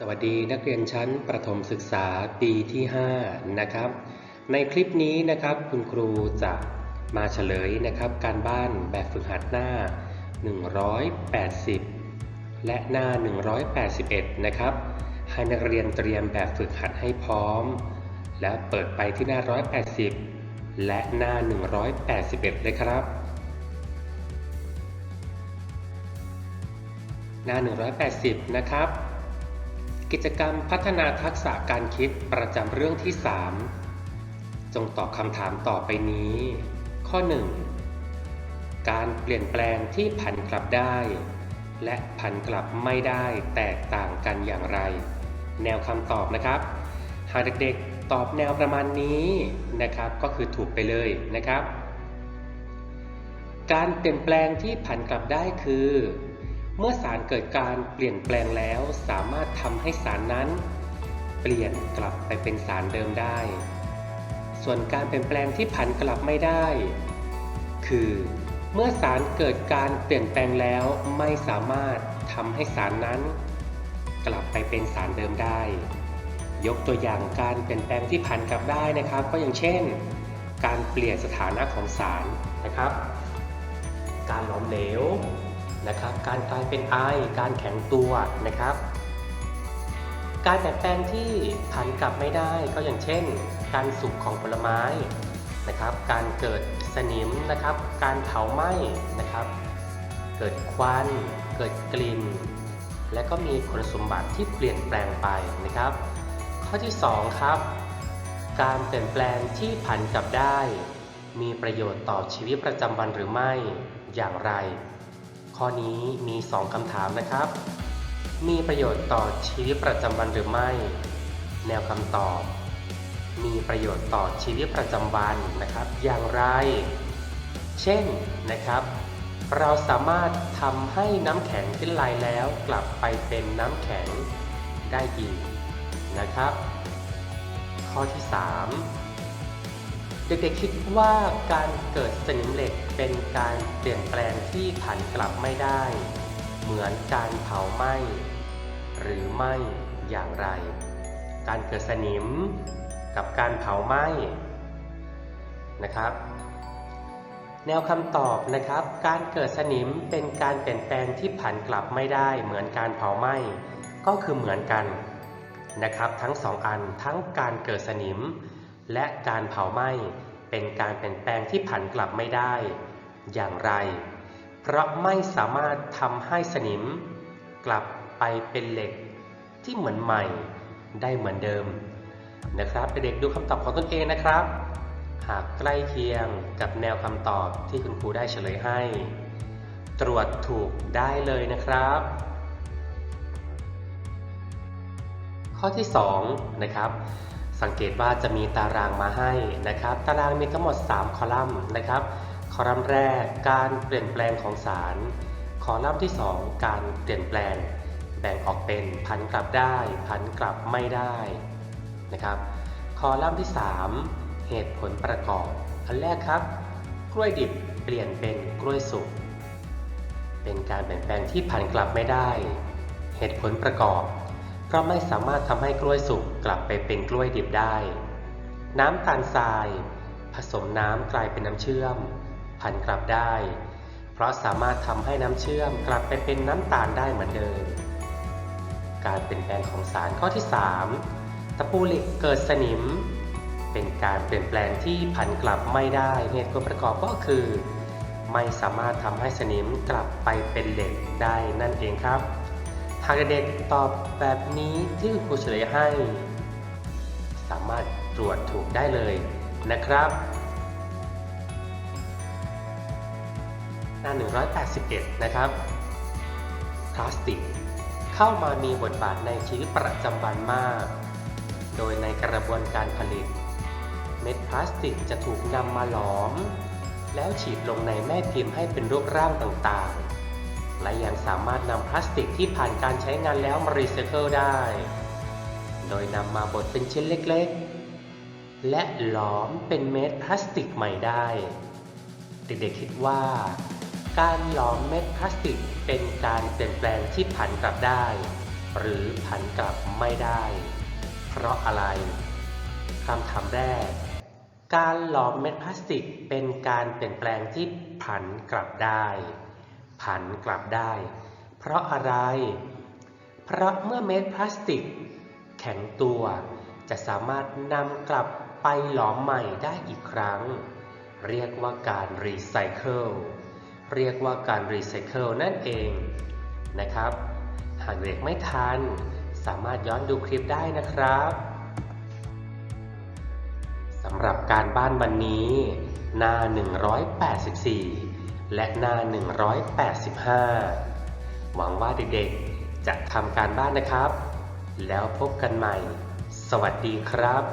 สวัสดีนักเรียนชั้นประถมศึกษาปีที่ 5 นะครับ ในคลิปนี้นะครับคุณครูจะมาเฉลยนะครับ การบ้านแบบฝึกหัดหน้า 180 และหน้า 181 นะครับ ให้นักเรียนเตรียมแบบฝึกหัดให้พร้อม และเปิดไปที่หน้า 180 และหน้า 181 เลยครับ หน้า 180 นะครับ กิจกรรมพัฒนาทักษะการคิดประจำเรื่องที่ 3 จงตอบคำถามต่อไปนี้ ข้อ 1 การเปลี่ยนแปลงที่ผันกลับได้ และผันกลับไม่ได้แตกต่างกันอย่างไร แนวคำตอบนะครับ หากเด็กๆตอบแนวประมาณนี้นะครับ ก็คือถูกไปเลยนะครับ การเปลี่ยนแปลงที่ผันกลับได้คือ เมื่อสารเกิดการเปลี่ยนแปลงแล้ว สามารถทำให้สารนั้น เปลี่ยนกลับไปเป็นสารเดิมได้ ส่วนการเปลี่ยนแปลงที่ผันกลับไม่ได้ คือเมื่อสารเกิดการเปลี่ยนแปลงแล้วไม่สามารถทำให้สารนั้น กลับไปเป็นสารเดิมได้ ยกตัวอย่างการเปลี่ยนแปลงที่ผันกลับได้นะครับ ก็อย่างเช่น การเปลี่ยนสถานะของสารนะครับ การหลอมเหลว นะครับ การกลายเป็นไอ การแข็งตัวนะครับ การเปลี่ยนแปลงที่ผันกลับไม่ได้ก็อย่างเช่น การสุกของผลไม้นะครับ การเกิดสนิมนะครับ การเผาไหม้นะครับ เกิดควัน เกิดกลิ่น และก็มีคุณสมบัติที่เปลี่ยนแปลงไปนะครับ ข้อที่ 2 ครับ การเปลี่ยนแปลงที่ผันกลับได้ มีประโยชน์ต่อชีวิตประจำวันหรือไม่อย่างไร ข้อนี้มี 2 คำถามนะครับ มีประโยชน์ต่อชีวิตประจำวันหรือไม่ แนวคำตอบ มีประโยชน์ต่อชีวิตประจำวันนะครับ อย่างไร เช่นนะครับ เราสามารถทำให้น้ำแข็งที่ละลายแล้วกลับไปเป็นน้ำแข็งได้อีกนะครับ ข้อที่ 3 เด็กๆคิดว่าการเกิดสนิมเหล็กเป็นการเปลี่ยนแปลงที่ผันกลับไม่ได้ เหมือนการเผาไหม้หรือไม่อย่างไร การเกิดสนิมกับการเผาไหม้นะครับ แนวคำตอบนะครับ การเกิดสนิมเป็นการเปลี่ยนแปลงที่ผันกลับไม่ได้ เหมือนการเผาไหม้ก็คือเหมือนกันนะครับ ทั้งสองอันทั้งการเกิดสนิม และการเผาไหม้เป็นการเปลี่ยนแปลงที่ผันกลับไม่ได้ อย่างไร เพราะไม่สามารถทำให้สนิม กลับไปเป็นเหล็กที่เหมือนใหม่ได้เหมือนเดิม นะครับเด็กๆดูคำตอบของตนเองนะครับ หากใกล้เคียงกับแนวคำตอบที่คุณครูได้เฉลยให้ ตรวจถูกได้เลยนะครับ ข้อที่ 2 นะครับ สังเกตว่าจะมีตารางมาให้นะครับ ตารางมีทั้งหมด 3 คอลัมน์นะครับ คอลัมน์แรกการเปลี่ยนแปลงของสาร คอลัมน์ที่ 2 การเปลี่ยนแปลง แบ่งออกเป็นพันกลับได้ พันกลับไม่ได้นะครับ คอลัมน์ที่ 3 เหตุผลประกอบ อันแรกครับ กล้วยดิบเปลี่ยนเป็นกล้วยสุก เป็นการเปลี่ยนแปลงที่ผันกลับไม่ได้ เหตุผลประกอบ ราะไม่สามารถทำให้กล้วยสุกกลับไปเป็นกล้วยดิบได้ น้ำตาลทราย ผสมน้ำกลายเป็นน้ำเชื่อม ผันกลับได้ เพราะสามารถทำให้น้ำเชื่อมกลับไปเป็นน้ำตาลได้เหมือนเดิม การเปลี่ยนแปลงของสารข้อที่ 3 ตะปูเหล็กเกิดสนิม เป็นการเปลี่ยนแปลงที่ผันกลับไม่ได้เหตุผลประกอบก็คือ ไม่สามารถทำให้สนิมกลับไปเป็นเหล็กได้นั่นเองครับ หากเด็กตอบแบบนี้ที่ครูเฉลยให้ สามารถตรวจถูกได้เลยนะครับ หน้า 181 นะครับ พลาสติก เข้ามามีบทบาทในชีวิตประจำวันมาก โดยในกระบวนการผลิต เม็ดพลาสติกจะถูกนำมาหลอม แล้วฉีดลงในแม่พิมพ์ให้เป็นรูปร่างต่างๆ และยังสามารถนำพลาสติกที่ผ่านการใช้งานแล้วมารีไซเคิลได้ โดยนำมาบดเป็นชิ้นเล็กๆ และหลอมเป็นเม็ดพลาสติกใหม่ได้ เด็กๆคิดว่า การหลอมเม็ดพลาสติกเป็นการเปลี่ยนแปลงที่ผันกลับได้ หรือผันกลับไม่ได้ เพราะอะไรคำถามแรก การหลอมเม็ดพลาสติกเป็นการเปลี่ยนแปลงที่ผันกลับได้ ผันกลับได้ เพราะอะไร เพราะเมื่อเม็ดพลาสติก แข็งตัว จะสามารถนำกลับไปหลอมใหม่ได้อีกครั้ง เรียกว่าการรีไซเคิลเรียกว่าการรีไซเคิลนั่นเองนะครับ หากเด็กไม่ทัน สามารถย้อนดูคลิปได้นะครับสำหรับการบ้านวันนี้ หน้า 184 และหน้า 185 หวังว่าเด็กๆ จะทำการบ้านนะครับ แล้วพบกันใหม่ สวัสดีครับ